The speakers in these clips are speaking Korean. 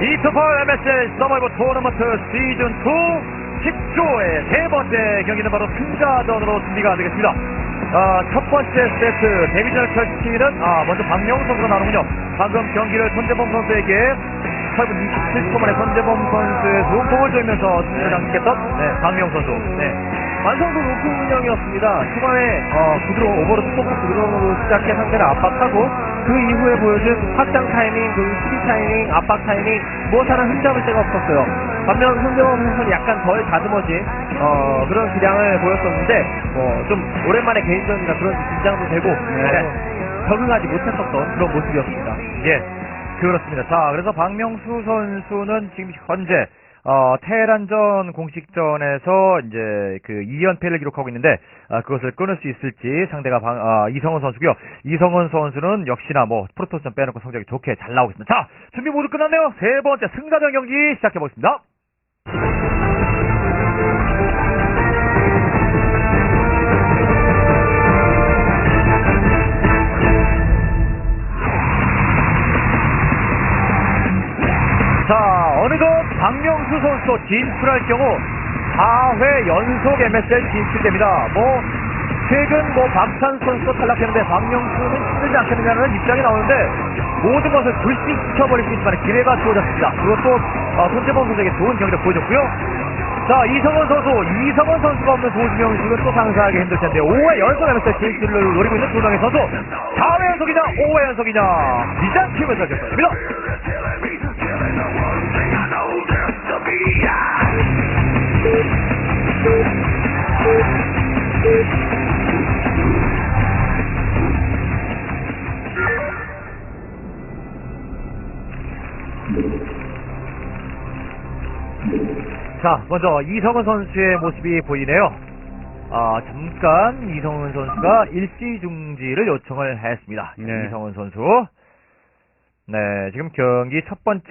이투폴 MSL 서바이벌 토너먼트 시즌 2 10조의 세 번째 경기는 바로 승자전으로 준비가 되겠습니다. 아, 첫 번째 세트 데뷔전을 펼치는 아, 먼저 박명수 선수가 나오는군요. 방금 경기를 손재범 선수에게 8분 27초 만에 손재범 선수의 눈통을 조이면서 승리를 장식했던 네, 박명수 선수. 네. 완성도 높은 운영이었습니다. 초반에 어, 구드로 오버로드 포커 구드로로 시작해 상대를 압박하고 그 이후에 보여준 확장 타이밍, 그리고 수비 타이밍, 압박 타이밍 무엇 하나 흠잡을 데가 없었어요. 반면 손대범 선수는 약간 덜 다듬어진 어, 그런 기량을 보였었는데 뭐 좀 오랜만에 개인전이라 그런 긴장도 되고 네. 어, 적응하지 못했었던 그런 모습이었습니다. 예, 그렇습니다. 자, 그래서 박명수 선수는 지금 현재 어, 테란전 공식전에서 이제 그 2연패를 기록하고 있는데 아, 그것을 끊을 수 있을지 상대가 방- 아, 이성원 선수고요. 이성원 선수는 역시나 뭐 프로토스전 빼놓고 성적이 좋게 잘 나오고 있습니다. 자, 준비 모두 끝났네요. 세 번째 승자전 경기 시작해 보겠습니다. 자, 박명수 선수 진출할 경우 4회 연속 MSL 진출됩니다. 뭐, 최근 뭐 박찬 선수도 탈락했는데 박명수는 힘들지 않겠느냐는 입장이 나오는데 모든 것을 불식 시켜버릴 수 있지만 기회가 주어졌습니다. 그것도 어, 손재범 선수에게 좋은 경기를 보여줬고요. 자, 이성원 선수, 이성원 선수가 없는 도지명 수는 또 상상하기 힘들 텐데 5회 연속 MSL 진출을 노리고 있는 두 명의 선수 4회 연속이냐 5회 연속이냐 비장팀에서 결정됩니다. 자, 먼저 이성은 선수의 모습이 보이네요. 아, 잠깐 이성은 선수가 일시 중지를 요청을 했습니다. 네. 이성은 선수. 네, 지금 경기 첫 번째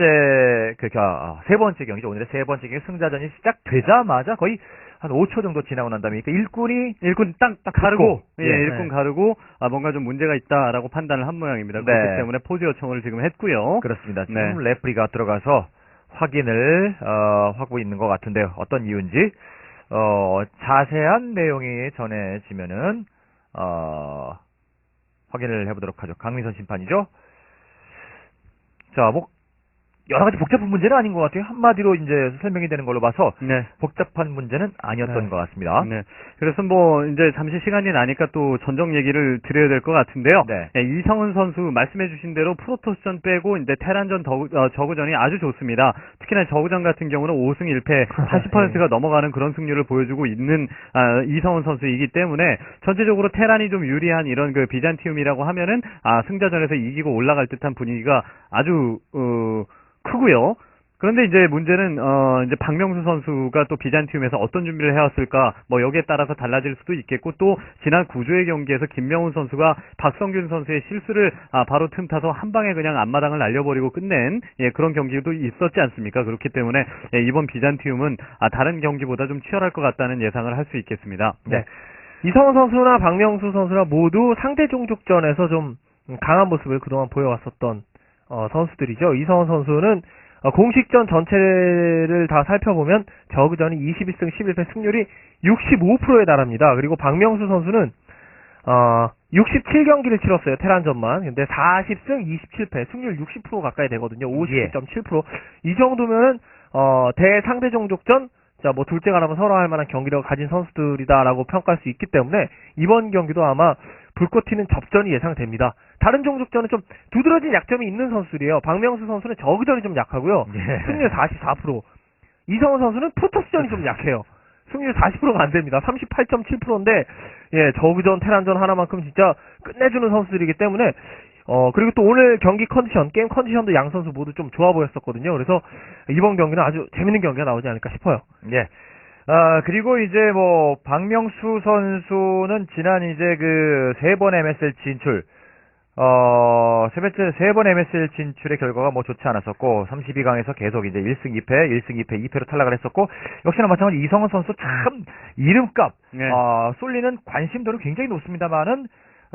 그 겨- 아, 세 번째 경기죠. 오늘의 세 번째 경기 승자전이 시작되자마자 거의 한 5초 정도 지나고 난 다음에 그 일꾼이 일꾼 딱, 딱 가르고. 예, 예. 일꾼 가르고, 아, 뭔가 좀 문제가 있다라고 판단을 한 모양입니다. 네. 그렇기 때문에 포즈 요청을 지금 했고요. 그렇습니다. 지금 네. 레프리가 들어가서 확인을 어, 하고 있는 것 같은데요. 어떤 이유인지 어, 자세한 내용이 전해지면은 어, 확인을 해보도록 하죠. 강민선 심판이죠. 자, 뭐 여러 가지 복잡한 문제는 아닌 것 같아요. 한마디로 이제 설명이 되는 걸로 봐서 네. 복잡한 문제는 아니었던 네. 것 같습니다. 네. 그래서 뭐, 이제 잠시 시간이 나니까 또 전적 얘기를 드려야 될 것 같은데요. 네. 예, 이성은 선수 말씀해주신 대로 프로토스전 빼고 이제 테란전 더, 어, 저구전이 아주 좋습니다. 특히나 저구전 같은 경우는 5승 1패 80%가 넘어가는 그런 승률을 보여주고 있는 아, 이성은 선수이기 때문에 전체적으로 테란이 좀 유리한 이런 그 비잔티움이라고 하면은 아, 승자전에서 이기고 올라갈 듯한 분위기가 아주 어, 크고요. 그런데 이제 문제는 어 이제 박명수 선수가 또 비잔티움에서 어떤 준비를 해왔을까 뭐 여기에 따라서 달라질 수도 있겠고 또 지난 구조의 경기에서 김명훈 선수가 박성균 선수의 실수를 아 바로 틈타서 한 방에 그냥 앞마당을 날려버리고 끝낸 예 그런 경기도 있었지 않습니까? 그렇기 때문에 예, 이번 비잔티움은 아 다른 경기보다 좀 치열할 것 같다는 예상을 할 수 있겠습니다. 네. 이성원 선수나 박명수 선수나 모두 상대 종족전에서 좀 강한 모습을 그동안 보여왔었던 어, 선수들이죠. 이성원 선수는 어, 공식전 전체를 다 살펴보면 저그전이 21승 11패 승률이 65%에 달합니다. 그리고 박명수 선수는 어, 67경기를 치렀어요. 테란전만. 근데 40승 27패 승률 60% 가까이 되거든요. 52.7%. 이 정도면은 어, 대상대 종족전 자, 뭐 둘째 가 라면 서로 할 만한 경기력을 가진 선수들이다라고 평가할 수 있기 때문에 이번 경기도 아마 불꽃 튀는 접전이 예상됩니다. 다른 종족전은 좀 두드러진 약점이 있는 선수들이에요. 박명수 선수는 저그전이 좀 약하고요. 예. 승률 44%. 이성훈 선수는 프로토스전이 좀 약해요. 승률 40%가 안 됩니다. 38.7%인데 예, 저그전, 테란전 하나만큼 진짜 끝내주는 선수들이기 때문에 어 그리고 또 오늘 경기 컨디션, 게임 컨디션도 양 선수 모두 좀 좋아 보였었거든요. 그래서 이번 경기는 아주 재밌는 경기가 나오지 않을까 싶어요. 예. 아, 그리고 이제 뭐, 박명수 선수는 지난 이제 그, 세 번 MSL 진출, 어, 세 번째, 세 번 MSL 진출의 결과가 뭐 좋지 않았었고, 32강에서 계속 이제 1승 2패, 1승 2패, 2패로 탈락을 했었고, 역시나 마찬가지 이성원 선수 참, 이름값, 네. 어, 쏠리는 관심도는 굉장히 높습니다만은,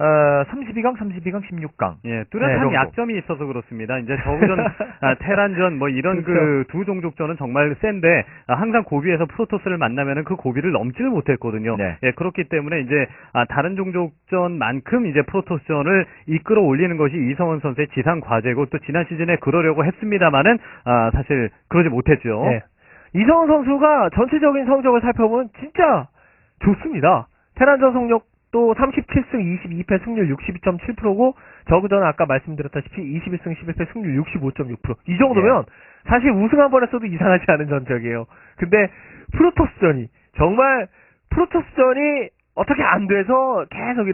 어, 32강, 32강, 16강. 예, 뚜렷한 정도. 약점이 있어서 그렇습니다. 이제 저그전, 아, 테란전 뭐 이런 그 두 종족전은 정말 센데 아, 항상 고비에서 프로토스를 만나면은 그 고비를 넘지를 못했거든요. 네. 예, 그렇기 때문에 이제 아, 다른 종족전만큼 이제 프로토스전을 이끌어 올리는 것이 이성원 선수의 지상 과제고 또 지난 시즌에 그러려고 했습니다만은 아, 사실 그러지 못했죠. 네. 이성훈 선수가 전체적인 성적을 살펴보면 진짜 좋습니다. 테란전 성적 도 37승 22패 승률 62.7%고 저그 전 아까 말씀드렸다시피 21승 11패 승률 65.6%. 이 정도면 사실 우승 한 번 했어도 이상하지 않은 전적이에요. 근데 프로토스전이 정말 프로토스전이 어떻게 안 돼서 계속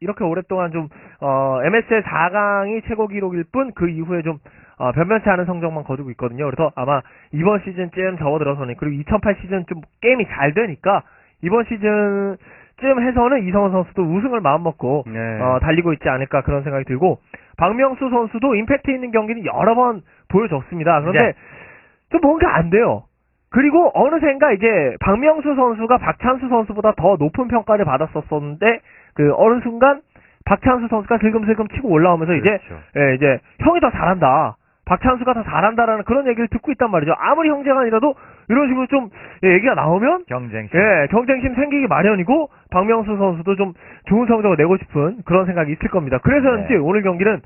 이렇게 오랫동안 좀 어, MSL 4강이 최고 기록일 뿐 그 이후에 좀 어, 변변치 않은 성적만 거두고 있거든요. 그래서 아마 이번 시즌쯤 접어들어서는 그리고 2008 시즌 좀 게임이 잘 되니까 이번 시즌 쯤 해서는 이성원 선수도 우승을 마음먹고 네. 어, 달리고 있지 않을까 그런 생각이 들고 박명수 선수도 임팩트 있는 경기는 여러 번 보여줬습니다. 그런데 네. 좀 뭔가 안 돼요. 그리고 어느샌가 이제 박명수 선수가 박찬수 선수보다 더 높은 평가를 받았었었는데 그 어느 순간 박찬수 선수가 슬금슬금 치고 올라오면서 이제 그렇죠. 예, 이제 형이 더 잘한다. 박찬수가 더 잘한다라는 그런 얘기를 듣고 있단 말이죠. 아무리 형제가 아니라도 이런 식으로 좀 예, 얘기가 나오면 경쟁심. 예, 경쟁심 생기기 마련이고 박명수 선수도 좀 좋은 성적을 내고 싶은 그런 생각이 있을 겁니다. 그래서인지 네. 오늘 경기는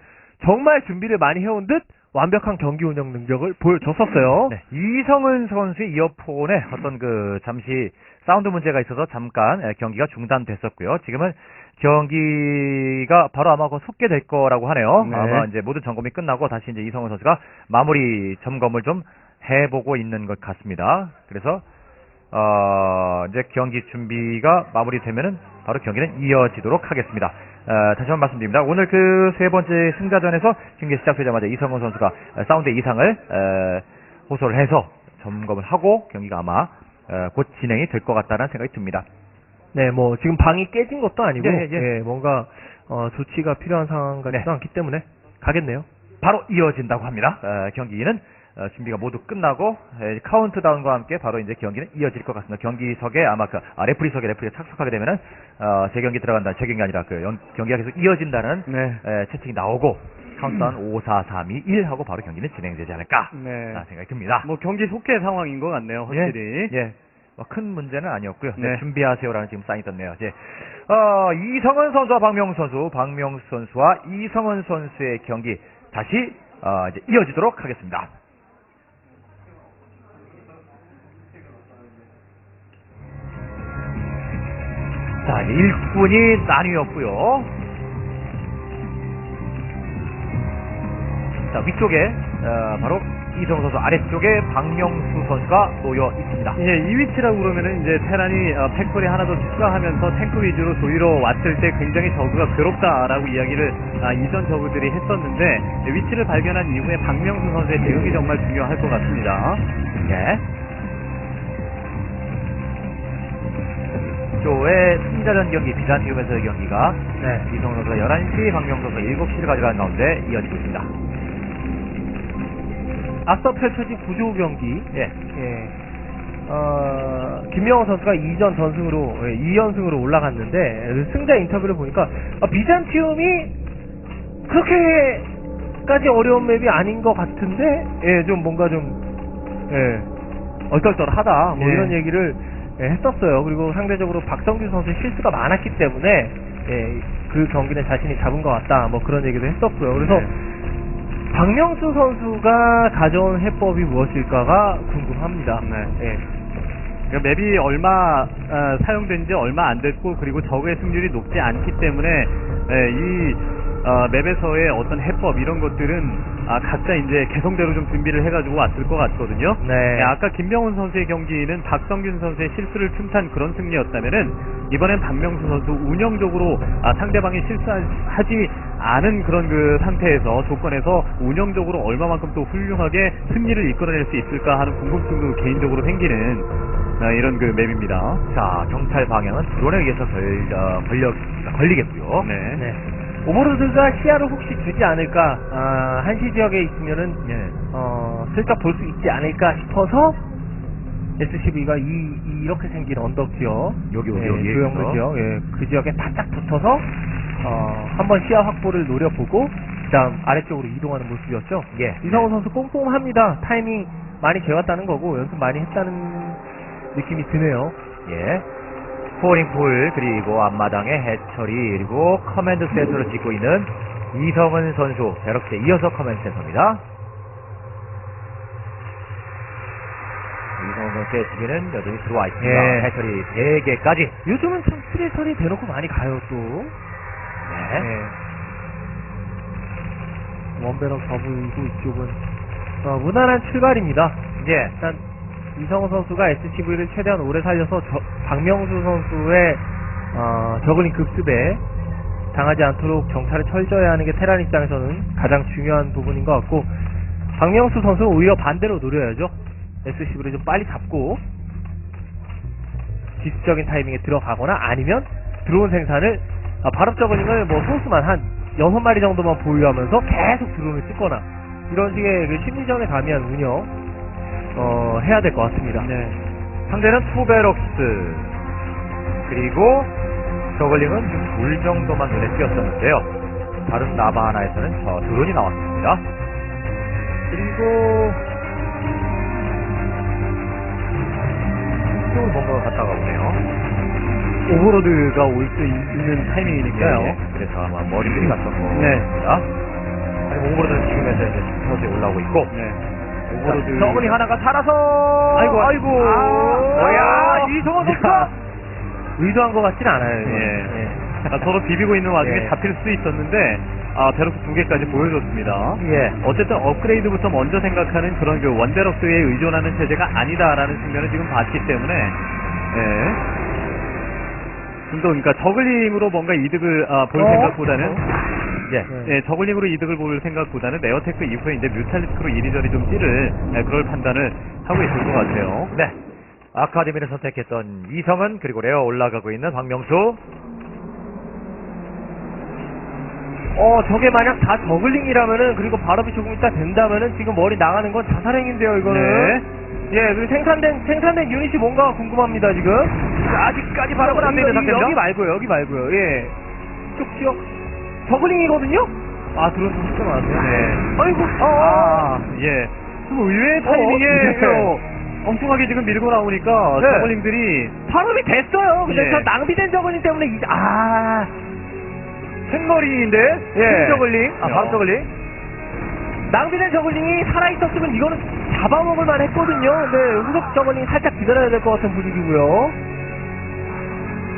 정말 준비를 많이 해온 듯 완벽한 경기 운영 능력을 보여줬었어요. 네, 이성은 선수의 이어폰에 어떤 그 잠시 사운드 문제가 있어서 잠깐 예, 경기가 중단됐었고요. 지금은 경기가 바로 아마 그 속개될 거라고 하네요. 네. 아마 이제 모든 점검이 끝나고 다시 이제 이성은 선수가 마무리 점검을 좀 해보고 있는 것 같습니다. 그래서 어, 이제 경기 준비가 마무리되면은 바로 경기는 이어지도록 하겠습니다. 어, 다시 한번 말씀드립니다. 오늘 그 세 번째 승자전에서 경기 시작되자마자 이성훈 선수가 어, 사운드 이상을 어, 호소를 해서 점검을 하고 경기가 아마 어, 곧 진행이 될 것 같다는 생각이 듭니다. 네, 뭐 지금 방이 깨진 것도 아니고 예, 예. 예, 뭔가 어, 조치가 필요한 상황 같지도 네. 않기 때문에 가겠네요. 바로 이어진다고 합니다. 어, 경기는 어, 준비가 모두 끝나고 에, 카운트다운과 함께 바로 이제 경기는 이어질 것 같습니다. 경기석에 아마 그 아, 레프리석에 레프리가 착석하게 되면은 어, 재 경기 들어간다, 재 경기 아니라 그 연- 경기가 계속 이어진다는 네. 에, 채팅이 나오고 카운트다운 5, 4, 3, 2, 1 하고 바로 경기는 진행되지 않을까 네. 라는 생각이 듭니다. 뭐 경기 속개 상황인 것 같네요, 확실히. 예. 뭐 큰 문제는 아니었고요. 네, 네. 준비하세요라는 지금 사인이 떴네요. 이제 어, 이성은 선수와 박명수 선수, 박명수 선수와 이성은 선수의 경기 다시 어, 이제 이어지도록 하겠습니다. 자, 이제 일꾼이 나뉘었고요. 자, 위쪽에 어, 바로 이성은 선수, 아래쪽에 박명수 선수가 놓여 있습니다. 예, 이 위치라고 그러면은 이제 테란이 어, 팩토리 하나 더 추가하면서 탱크 위주로 조이로 왔을 때 굉장히 저그가 괴롭다라고 이야기를 아, 이전 저그들이 했었는데 예, 위치를 발견한 이후에 박명수 선수의 대응이 정말 중요할 것 같습니다. 예. 조의 승자전 경기, 비잔티움에서의 경기가 네. 이성훈 선수가 11시, 박명수 선수가 7시를 가져가는 가운데 이어지고 있습니다. 앞서 펼쳐진 구조 경기 예. 예. 어, 김명호 선수가 2전 전승으로, 예, 2연승으로 올라갔는데, 그 승자 인터뷰를 보니까, 아, 비잔티움이 그렇게까지 어려운 맵이 아닌 것 같은데, 예, 좀 뭔가 좀, 예, 얼떨떨하다, 뭐 예. 이런 얘기를 예, 했었어요. 그리고 상대적으로 박성규 선수의 실수가 많았기 때문에, 예, 그 경기는 자신이 잡은 것 같다, 뭐 그런 얘기도 했었고요. 그래서, 네. 박명수 선수가 가져온 해법이 무엇일까가 궁금합니다. 네. 예. 그러니까 맵이 얼마 어, 사용된 지 얼마 안 됐고 그리고 적의 승률이 높지 않기 때문에 예, 이 어, 맵에서의 어떤 해법 이런 것들은 아, 각자 이제 개성대로 좀 준비를 해가지고 왔을 것 같거든요. 네. 예, 아까 김명훈 선수의 경기는 박성균 선수의 실수를 틈탄 그런 승리였다면은 이번엔 박명수 선수 운영적으로 아, 상대방이 실수하지 않은 그런 그 상태에서 조건에서 운영적으로 얼마만큼 또 훌륭하게 승리를 이끌어낼 수 있을까 하는 궁금증도 개인적으로 생기는 아, 이런 그 맵입니다. 자, 경찰 방향은 드론에 의해서 걸, 어, 걸려, 걸리겠고요. 네. 네. 오버로드가 시야를 혹시 주지 않을까, 아, 한시 지역에 있으면은, 예. 어, 슬쩍 볼 수 있지 않을까 싶어서, SCV가 이, 렇게 생긴 언덕 지역, 여기, 여기, 예, 여기. 조형물. 지역, 예, 그 지역에 바짝 붙어서 어, 한번 시야 확보를 노려보고 그다음 아래쪽으로 이동하는 모습이었죠. 예. 이성호 선수 꼼꼼합니다. 타이밍 많이 재웠다는 거고 연습 많이 했다는 느낌이 드네요. 예. 스포링풀 그리고 앞마당에 해처리 그리고 커맨드 센터를 짓고 있는 이성은 선수 베럭스에 이어서 커맨드 센터입니다. 이성은 선수의 수비는 여전히 들어와 있습니다. 예. 해처리 3개까지. 요즘은 참 스레설이 대놓고 많이 가요 또. 네. 네. 원베럭 더블이고 이쪽은 어, 무난한 출발입니다. 예. 일단 이성호 선수가 SCV를 최대한 오래 살려서 저- 박명수 선수의 어, 저글링 급습에 당하지 않도록 정찰을 철저히 하는 게 테란 입장에서는 가장 중요한 부분인 것 같고 박명수 선수는 오히려 반대로 노려야죠. SCV를 좀 빨리 잡고 기습적인 타이밍에 들어가거나 아니면 드론 생산을 아, 발업 저글링을 뭐 소수만 한 6마리 정도만 보유하면서 계속 드론을 찍거나 이런 식의 그 심리전에 가미한 운영 어, 해야 될 것 같습니다. 네. 상대는 투베럭스 그리고 저글링은 둘 정도만 눈에 띄었었는데요. 다른 나바 하나에서는 저 드론이 나왔습니다. 그리고 이쪽으로 뭔가가 갔다가 오네요. 오버로드가 올 수 있는 타이밍이니까요. 예, 예. 그래서 아마 머리들이 갔던 거 네. 아니 오버로드는 지금에서 이제 서서히 올라오고 있고 네. 오버로드 저글링 하나가 살아서 아이고, 아이고 아, 뭐야 이성호 선수가 야. 의도한 것 같진 않아요. 이건. 예. 아, 서로 비비고 있는 와중에 예. 잡힐 수 있었는데 아, 베럭스 두 개까지 보여줬습니다. 예. 어쨌든 업그레이드부터 먼저 생각하는 그런 그 원베럭스에 의존하는 체제가 아니다라는 측면을 지금 봤기 때문에 예. 좀더 그러니까 저글링으로 뭔가 이득을 아, 볼 어? 생각보다는 예. 네. 예, 저글링으로 이득을 볼 생각보다는 네어테크 이후에 이제 뮤탈리스크로 이리저리 좀 찌를 예, 그럴 판단을 하고 있을 것 같아요. 네. 아카데미를 선택했던 이성은 그리고 레어 올라가고 있는 박명수. 어, 저게 만약 다 저글링이라면은, 그리고 발업이 조금 있다 된다면은, 지금 머리 나가는 건 자살행인데요, 이거는. 네. 예, 그리고 생산된, 생산된 유닛이 뭔가 궁금합니다, 지금. 아직까지 발업은 안 되는 상태입니다. 여기 말고요, 여기 말고요, 예. 쪽 지역. 저글링이거든요? 아, 들어온 좀 진짜 많았네요. 네. 아이고, 어, 아, 예. 좀 의외의 타이밍에 네. 어, 엉뚱하게 지금 밀고 나오니까 네. 저글링들이 발업이 됐어요. 근데 예. 저 낭비된 저글링 때문에, 이제, 아, 생머리인데? 예. 저글링? 아, 바로 저글링? 낭비된 저글링이 살아 있었으면 이거는 잡아먹을 만 했거든요. 근데 후속 저글링이 살짝 기다려야 될 것 같은 분위기고요.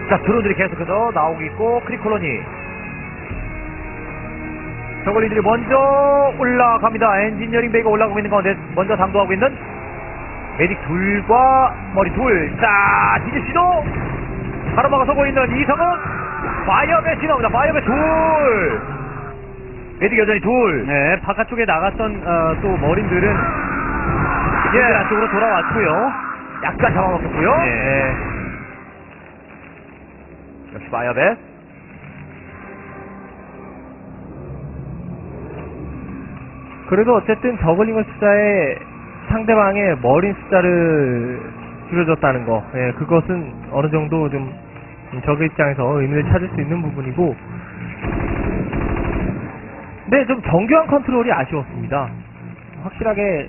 자, 드론들이 계속해서 나오고 있고, 크리콜로니. 저글링들이 먼저 올라갑니다. 엔지니어링 베이가 올라가고 있는 가운데 먼저 당도하고 있는 메딕 둘과 머리 둘. 자, 디지씨도 바로 막아서고 있는 이성은 파이어맨이 나옵니다. 파이어맨 둘. 메딕 여전히 둘. 네, 바깥쪽에 나갔던 어, 또 머린들은 예. 예. 안쪽으로 돌아왔고요. 약간 잡아먹혔고요. 예. 역시 파이어맨. 그래도 어쨌든 저글링을 숫자에 상대방의 머린 숫자를 줄여줬다는 거, 예, 그것은 어느 정도 좀 적의 입장에서 의미를 찾을 수 있는 부분이고, 근데 좀 정교한 컨트롤이 아쉬웠습니다. 확실하게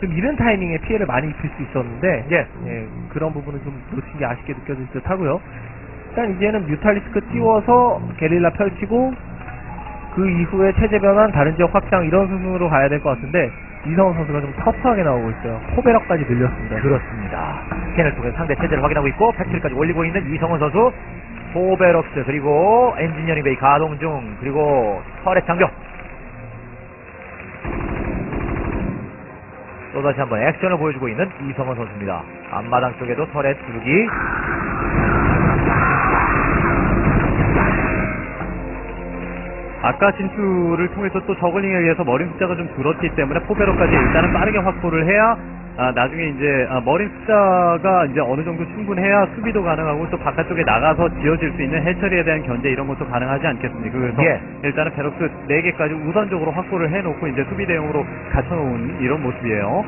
좀 이른 타이밍에 피해를 많이 입힐 수 있었는데, 예. 예, 그런 부분은 좀 놓친 게 아쉽게 느껴질 듯 하고요. 일단 이제는 뮤탈리스크 띄워서 게릴라 펼치고 그 이후에 체제 변환, 다른 지역 확장 이런 순으로 가야 될 것 같은데 이성훈 선수가 좀 터프하게 나오고 있어요. 포베럭까지 늘렸습니다. 그렇습니다. 스캔을 통해 상대 체제를 확인하고 있고 팩트리까지 올리고 있는 이성원 선수 포베럭스 그리고 엔지니어링 베이 가동 중 그리고 터렛 장벽 또다시 한번 액션을 보여주고 있는 이성원 선수입니다. 앞마당 쪽에도 터렛 두르기 아까 진출을 통해서 또 저글링에 의해서 머린 숫자가 좀 줄었기 때문에 포베로까지 일단은 빠르게 확보를 해야 아, 나중에 이제 아, 머린 숫자가 이제 어느 정도 충분해야 수비도 가능하고 또 바깥쪽에 나가서 지어질 수 있는 해처리에 대한 견제 이런 것도 가능하지 않겠습니까? 그래서 예. 일단은 베럭스 4개까지 우선적으로 확보를 해놓고 이제 수비 대용으로 갖춰놓은 이런 모습이에요.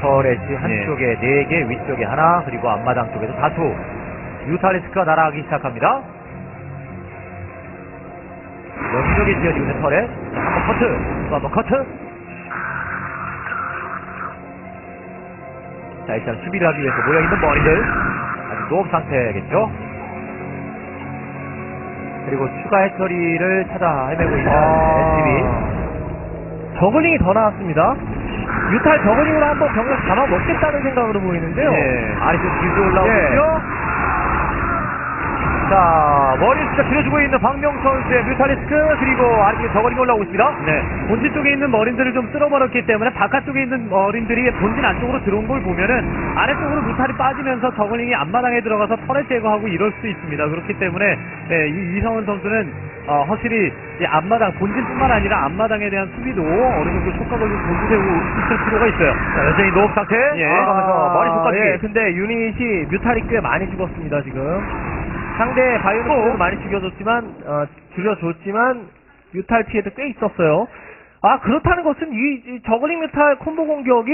터렛이 한쪽에 네 개, 위쪽에 하나 그리고 앞마당 쪽에도 다수 유탈리스크가 날아가기 시작합니다. 공격이 지어지고 있는 털에 자, 한번 커트, 또 한번 커트. 자, 일단 수비를 하기 위해서 모여있는 머리들. 아직 노업 상태겠죠? 그리고 추가 해처리를 찾아 헤매고 있는 SCB. 아, 저글링이 더 나왔습니다. 유탈 저글링으로 한번 병력 잡아 먹겠다는 생각으로 보이는데요. 예, 아래쪽 뒤로 올라오고 예. 자, 머리 숫자 줄여주고 있는 박명 선수의 뮤탈리스크, 그리고 아래쪽에 저거링이 올라오고 있습니다. 네. 본진 쪽에 있는 머린들을 좀 쓸어버렸기 때문에 바깥쪽에 있는 머린들이 본진 안쪽으로 들어온 걸 보면은 아래쪽으로 무탈이 빠지면서 저글링이 앞마당에 들어가서 터렛 제거하고 이럴 수 있습니다. 그렇기 때문에 예, 이 이성훈 선수는 어, 확실히 이 앞마당 본진뿐만 아니라 앞마당에 대한 수비도 어느 정도 좀 본주되고 있을 필요가 있어요. 자, 여전히 노업 상태. 예. 들어가면서 머리 속까지. 예, 근데 유닛이 뮤탈이 꽤 많이 죽었습니다, 지금. 상대 바이오닉도 많이 죽여줬지만, 어, 줄여줬지만, 뮤탈 피해도 꽤 있었어요. 아, 그렇다는 것은 이, 이 저글링 뮤탈 콤보 공격이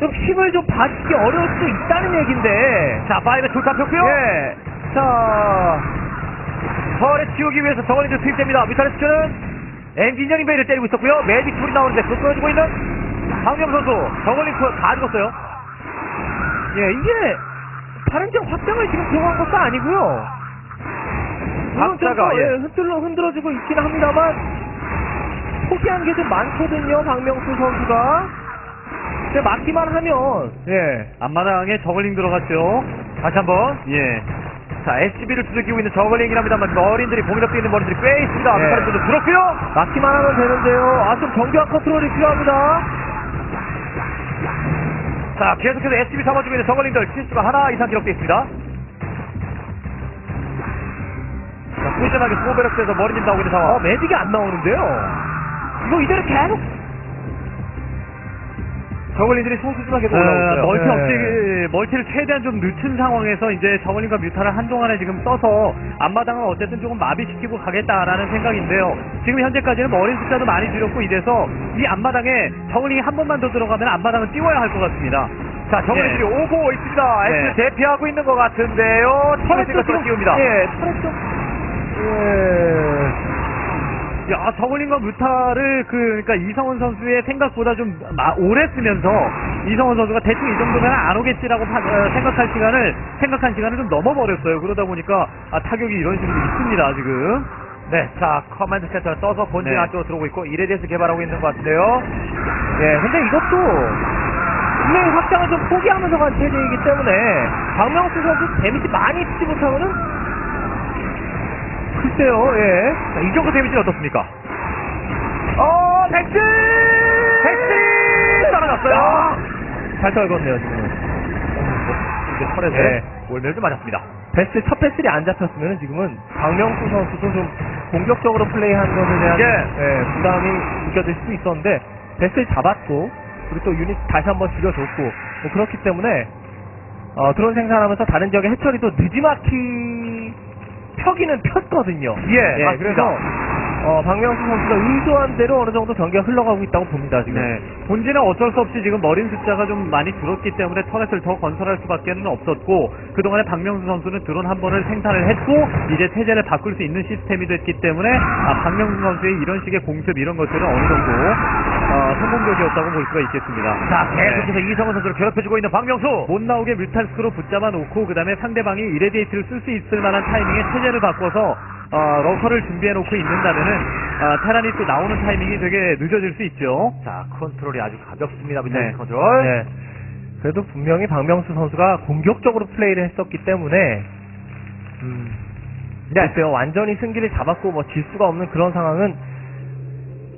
좀 힘을 좀 받기 어려울 수도 있다는 얘기인데. 자, 파이브 둘다 폈고요. 예. 자, 털에 치우기 위해서 저거링들 투입됩니다. 뮤탈리스크는 엔지니어링 베이를 때리고 있었고요. 매직 풀이 나오는데 그거 끌어주고 있는 박명 선수. 저거링 다 죽었어요. 예, 이게 다른 지역 확장을 지금 들어간 것도 아니고요. 물론 좀 박자가, 더, 예. 예, 흔들러 흔들어주고 있긴 합니다만 포기한 게 좀 많거든요, 박명수 선수가. 근데 맞기만 하면 예. 앞마당에 저글링 들어갔죠. 다시 한번. 예. 자, SCB를 두들기고 있는 저글링이랍니다만 머린들이 공격되어 있는 머린들이 꽤 있습니다. 예. 뮤탈리스크도 들었고요. 맞기만 하면 되는데요. 아, 좀 정교한 컨트롤이 필요합니다. 자, 계속해서 SCB 잡아주고 있는 저글링들 실수가 하나 이상 기록되어 있습니다. 자, 꾸준하게 소베럭스에서 머리님 나오고 있는 상황. 어, 매직이 안 나오는데요. 이거 이대로 계속 저글링들이 소수중하게 어, 올라오고 있어요. 멀티 네. 없이 멀티를 최대한 좀 늦춘 상황에서 이제 저글링과 뮤타를 한동안에 지금 써서 앞마당을 어쨌든 조금 마비시키고 가겠다라는 생각인데요. 지금 현재까지는 머린 숫자도 많이 줄였고 이래서 이 앞마당에 저글링이 한 번만 더 들어가면 앞마당을 띄워야 할 것 같습니다. 자, 저글링들이 예. 오고 있습니다. 네. S 대피하고 있는 것 같은데요. 터렛도 지금 띄웁니다. 예, 터렛 좀 예. 야, 저글링과 뮤타를 그 그러니까 이성훈 선수의 생각보다 좀 마- 오래 쓰면서 이성훈 선수가 대충 이 정도면 안 오겠지라고 파- 어, 생각할 시간을 생각한 시간을 좀 넘어버렸어요. 그러다 보니까 아, 타격이 이런 식으로 있습니다 지금. 네, 자, 커맨드 센터를 써서 본진 네. 안쪽으로 들어오고 있고, 이에 대해서 개발하고 있는 것 같은데요. 예, 근데 이것도 분명히 확장을 좀 포기하면서 간 체제이기 때문에 박명수 선수 데미지 많이 입지 못하면은 글쎄요, 예. 자, 이 정도 데미지는 어떻습니까? 어, 백스! 백스! 따라갔어요. 잘 떨궜네요, 지금. 이제 털에서 네. 월멸도 맞았습니다. 베스트 첫 패스리 안 잡혔으면 지금은 박명수 선수도 좀 공격적으로 플레이하는 것에 대한 예. 예, 부담이 느껴질 수도 있었는데 베스트 잡았고 그리고 또 유닛 다시 한번 줄여줬고 뭐 그렇기 때문에 어, 드론 생산하면서 다른 지역의 해처리도 느지막히 펴기는 폈거든요. 예, 예, 맞습니다. 그래서 어, 박명수 선수가 의도한 대로 어느 정도 경기가 흘러가고 있다고 봅니다 지금. 네. 본진은 어쩔 수 없이 지금 머린 숫자가 좀 많이 줄었기 때문에 터렛을 더 건설할 수밖에 는 없었고 그동안에 박명수 선수는 드론 한 번을 생산을 했고 이제 체제를 바꿀 수 있는 시스템이 됐기 때문에 아, 박명수 선수의 이런 식의 공습 이런 것들은 어느 정도 어, 성공적이었다고 볼 수가 있겠습니다. 자, 네. 계속해서 이성훈 선수를 괴롭혀주고 있는 박명수. 못 나오게 뮤탈스크로 붙잡아 놓고 그 다음에 상대방이 이레디에이트를 쓸 수 있을 만한 타이밍에 체제를 바꿔서 어, 러커를 준비해 놓고 있는다면은 어, 테란이 또 나오는 타이밍이 되게 늦어질 수 있죠. 자, 컨트롤이 아주 가볍습니다. 네. 미사일 컨트롤. 네. 그래도 분명히 박명수 선수가 공격적으로 플레이를 했었기 때문에 음, 네. 글쎄요 완전히 승기를 잡았고 뭐 질 수가 없는 그런 상황은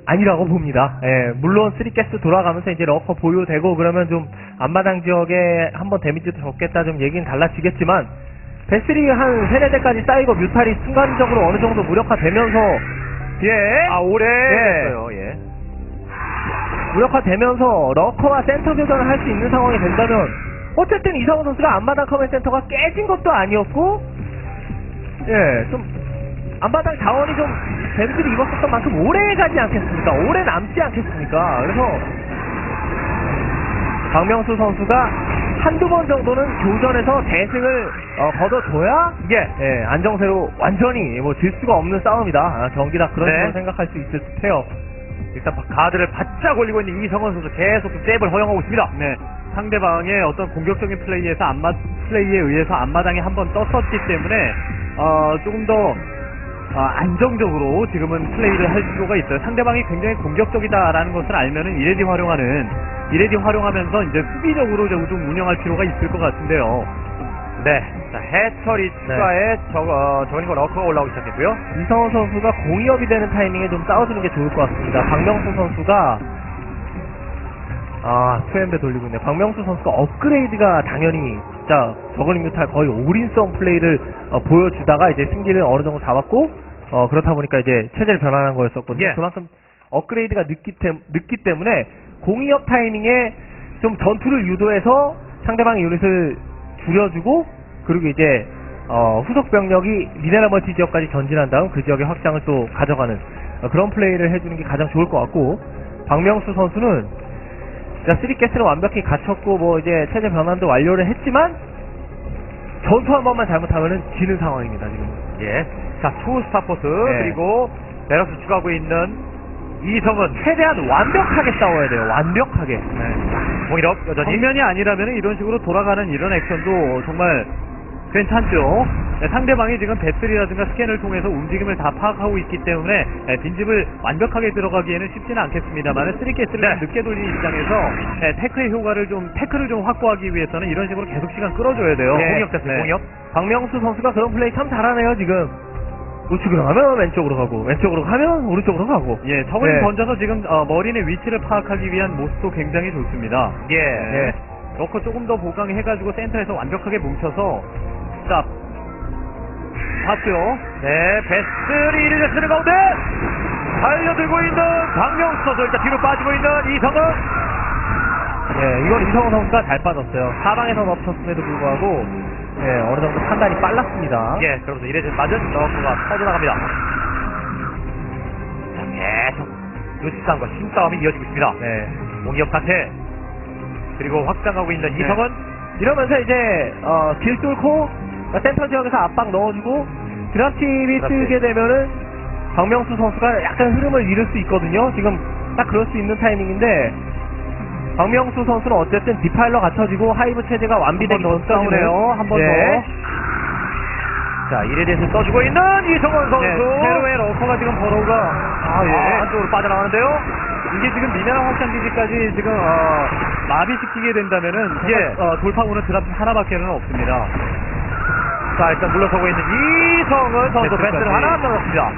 아니라고 봅니다. 예, 물론 쓰리캐스 돌아가면서 이제 러커 보유되고 그러면 좀 앞마당 지역에 한번 데미지도 적겠다 좀 얘기는 달라지겠지만 베슬이 한 세네 대까지 쌓이고 뮤탈이 순간적으로 어느 정도 무력화되면서 예, 아, 오래 예. 됐어요. 예. 무력화되면서 러커와 센터 교전을 할 수 있는 상황이 된다면 어쨌든 이상호 선수가 앞마당 커맨 센터가 깨진 것도 아니었고 예, 좀 앞마당 자원이 좀 데미지를 입었었던 만큼 오래 가지 않겠습니까? 오래 남지 않겠습니까? 그래서 박명수 선수가 한두 번 정도는 교전에서 대승을 어, 거둬줘야 예. 예, 안정세로 완전히 뭐 질 수가 없는 싸움이다. 아, 경기다 그런 네. 식으로 생각할 수 있을 듯해요. 일단 가드를 바짝 올리고 있는 이성원 선수 계속 좀 잽을 허용하고 있습니다. 네. 상대방의 어떤 공격적인 플레이에서 안마 플레이에 의해서 앞마당에 한 번 떴었기 때문에 어, 조금 더 어, 안정적으로 지금은 플레이를 할 필요가 있어요. 상대방이 굉장히 공격적이다라는 것을 알면은 이레디 활용하는 이레디 활용하면서 이제 수비적으로 좀, 좀 운영할 필요가 있을 것 같은데요. 네. 자, 해철이 추가에 저, 어, 저거니까 러커가 올라오기 시작했고요. 이성원 선수가 공이업이 되는 타이밍에 좀 싸워주는 게 좋을 것 같습니다. 박명수 선수가 아 투엠베 돌리고 있네. 박명수 선수가 업그레이드가 당연히 진짜 저글링 뮤탈 거의 올인성 플레이를 어, 보여주다가 이제 승기를 어느 정도 잡았고 어, 그렇다 보니까 이제 체제를 변환한 거였었거든요. 예. 그만큼 업그레이드가 늦기, 때, 늦기 때문에 공이업 타이밍에 좀 전투를 유도해서 상대방의 유닛을 줄여주고 그리고 이제 어, 후속 병력이 미네랄 멀티 지역까지 전진한 다음 그 지역의 확장을 또 가져가는 어, 그런 플레이를 해주는 게 가장 좋을 것 같고 박명수 선수는 자, 3개스는 완벽히 갖췄고 뭐 이제 체제 변환도 완료를 했지만 전투 한 번만 잘못하면은 지는 상황입니다 지금. 예. 자, 투 스타포스 네. 그리고 베럭스 추가하고 있는 이성은 최대한 완벽하게 싸워야 돼요. 완벽하게. 네. 공일업 여전히 정면이 아니라면 이런 식으로 돌아가는 이런 액션도 정말 괜찮죠. 네, 상대방이 지금 배틀이라든가 스캔을 통해서 움직임을 다 파악하고 있기 때문에 네, 빈집을 완벽하게 들어가기에는 쉽지는 않겠습니다만 쓰리게스를 네. 좀 늦게 돌린 입장에서 네, 태클의 효과를 좀 태클을 좀 확보하기 위해서는 이런 식으로 계속 시간 끌어줘야 돼요. 네. 공이업 됐어요. 네. 공이업. 박명수 선수가 그런 플레이 참 잘하네요 지금. 우측으로 가면 왼쪽으로 가고 왼쪽으로 가면 오른쪽으로 가고. 예, 저걸 네. 던져서 지금 어, 머리의 위치를 파악하기 위한 모습도 굉장히 좋습니다. 예. 네. 넣고 조금 더 보강해가지고 센터에서 완벽하게 뭉쳐서 자 봤죠? 네, 베스트리 이르제스는 가운데 달려들고 있는 박명수 선수 일단 뒤로 빠지고 있는 이성은 예, 이건 이성훈 선수가 잘 빠졌어요. 사방에서 멈췄음에도 불구하고 예, 어느 정도 판단이 빨랐습니다. 예, 그러면서 이레제스 맞은 러커가 터져나갑니다. 자, 계속 루스상과 힘싸움이 이어지고 있습니다. 네. 공이업 상태 그리고 확장하고 있는 이성은 이러면서 이제 어, 길 뚫고 센터 지역에서 압박 넣어주고 드랍팁. 뜨게 되면은 박명수 선수가 약간 흐름을 잃을 수 있거든요. 지금 딱 그럴 수 있는 타이밍인데 박명수 선수는 어쨌든 디파일러 갖춰지고 하이브 체제가 완비되기 한번 더 싸우네요. 한번 예. 더. 자, 이레제스 써주고 있는 이성원 선수. 네, 세로의 러커가 지금 버로우가 아, 예. 한쪽으로 빠져나가는데요. 이게 지금 미네랄 확장 기지까지 지금 어, 마비시키게 된다면은 예. 어, 돌파구는 드랍 하나밖에는 없습니다. 자, 일단 물러서고 있는 이성은 선수. 베스트를 하나 넣었습니다.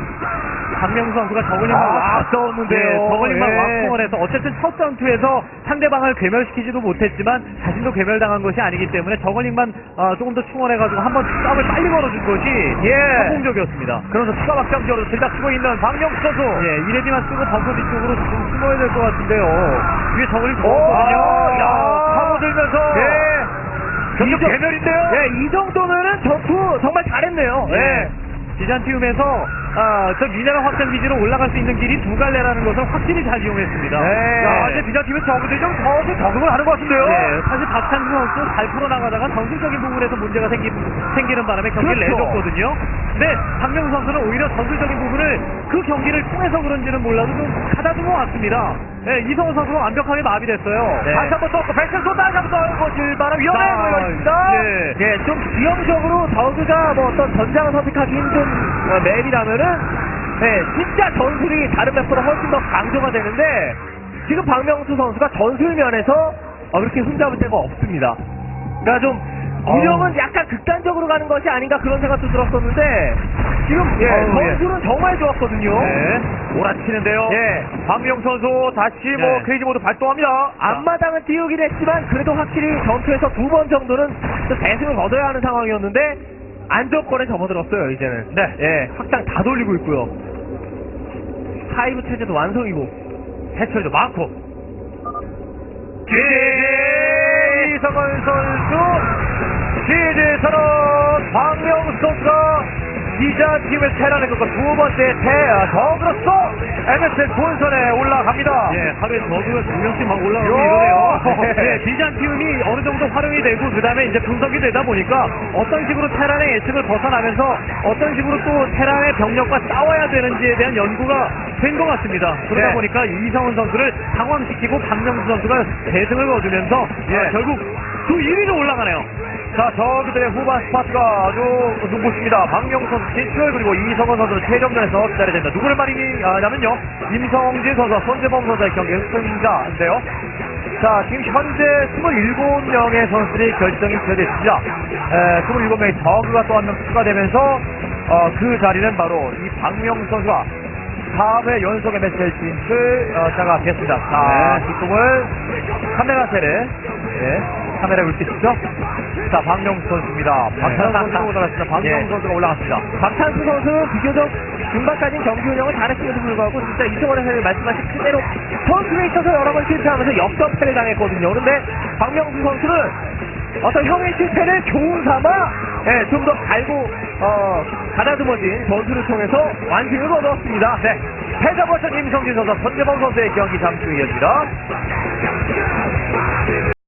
박명수 선수가 저글링만 아, 왁- 아까웠는데요. 네, 저글링만 예. 왁송을 해서 어쨌든 첫 전투에서 상대방을 괴멸시키지도 못했지만 자신도 괴멸당한 것이 아니기 때문에 저글링만 어, 조금 더 충원해가지고 한번 싸움을 빨리 걸어준 것이 예. 성공적이었습니다. 그러면서 추가 확장 지역으로 들닥치고 있는 박명수 선수. 예, 이레디만 쓰고 벙커 뒤쪽으로 좀 숨어야 될 것 같은데요. 위에 저글링 오, 들어왔거든요. 아, 야, 파고들면서. 네. 경력 이정- 개멸인데요. 예, 이 정도면은 전투 정말 잘했네요. 예. 예. 비잔티움에서 아, 저 미네랄 확장 기지로 올라갈 수 있는 길이 두 갈래라는 것을 확실히 잘 이용했습니다. 네. 야, 이제 비자팀은 저그들이 좀 서서 적응을 하는 것 같은데요. 예, 사실 박찬수 선수 잘 풀어나가다가 전술적인 부분에서 문제가 생기, 생기는 바람에 경기를 그렇죠. 내줬거든요. 근데 박명수 선수는 오히려 전술적인 부분을 그 경기를 통해서 그런지는 몰라도 좀 가다준 것 같습니다. 예, 이성호 선수가 완벽하게 마비됐어요. 네. 다시 한번 또 백승 또 다시 한번 또 질바람 위험해 자, 있습니다. 예. 예, 좀 지형적으로 저그가 뭐 어떤 전장을 선택하기 힘든 어, 맵이라면은 네, 진짜 전술이 다른 맵보다 훨씬 더 강조가 되는데 지금 박명수 선수가 전술 면에서 어, 그렇게 흠잡을 데가 없습니다. 그러니까 좀 운영은 약간 극단적으로 가는 것이 아닌가 그런 생각도 들었었는데 지금 예, 예. 전술은 정말 좋았거든요. 네. 몰아치는데요. 예. 박명 선수 다시 뭐 네. 크레이지 모드 발동합니다. 앞마당은 띄우긴 했지만 그래도 확실히 전투에서 두 번 정도는 좀 대승을 거둬야 하는 상황이었는데 안정권에 접어들었어요 이제는 네. 예 확장 다 돌리고 있고요 하이브 체제도 완성이고 해처리도 많고. GG 이성원 선수 GG 선언 박명수 선수가 비자팀을 테라는 것과 두 번째 태, 아, MSL 본선에 올라갑니다. 예, 하루에 저그가 두 명씩 막 올라오고 요! 이러네요. 네. 예, 비잔티움이 어느 정도 활용이 되고 그 다음에 이제 분석이 되다 보니까 어떤 식으로 테란의 예측을 벗어나면서 어떤 식으로 또 테란의 병력과 싸워야 되는지에 대한 연구가 된 것 같습니다. 그러다 네. 보니까 이성훈 선수를 당황시키고 박명수 선수가 대승을 거두면서 예. 아, 결국 그 1위로 올라가네요. 자, 저 그들의 후반 스파트가 아주 눈부십니다. 박명수 선수 진출, 그리고 이성원 선수는 최종전에서 기다려야 됩니다. 누구를 말이냐면요. 임성진 선수와 손재범 선수의 경기 승자인데요. 자, 지금 현재 27명의 선수들이 결정이 되어있습니다. 27명의 저그가 또 한 명 추가되면서, 어, 그 자리는 바로 이 박명수 선수가 4회 연속 MSL 진출, 어, 자가 됐습니다. 자, 네. 기쁨을 카메라 세례, 예, 카메라에 올리시죠. 자, 박명수 선수입니다. 박찬수 선수가 올라갔습니다. 박명수 예. 선수가 올라갔습니다. 박찬수 선수는 비교적 중반까지는 경기 운영을 잘했음에도 불구하고 진짜 이승원 선생님이 말씀하신 그대로 선수에 있어서 여러 번 실패하면서 역전패를 당했거든요. 그런데 박명수 선수는 어떤 형의 실패를 교훈 삼아 예, 좀더 갈고 어, 가다듬어진 전술을 통해서 완승을 거두었습니다. 네. 패자 버전 임성진 선수, 손재범 선수의 경기 잠시 후 이어집니다.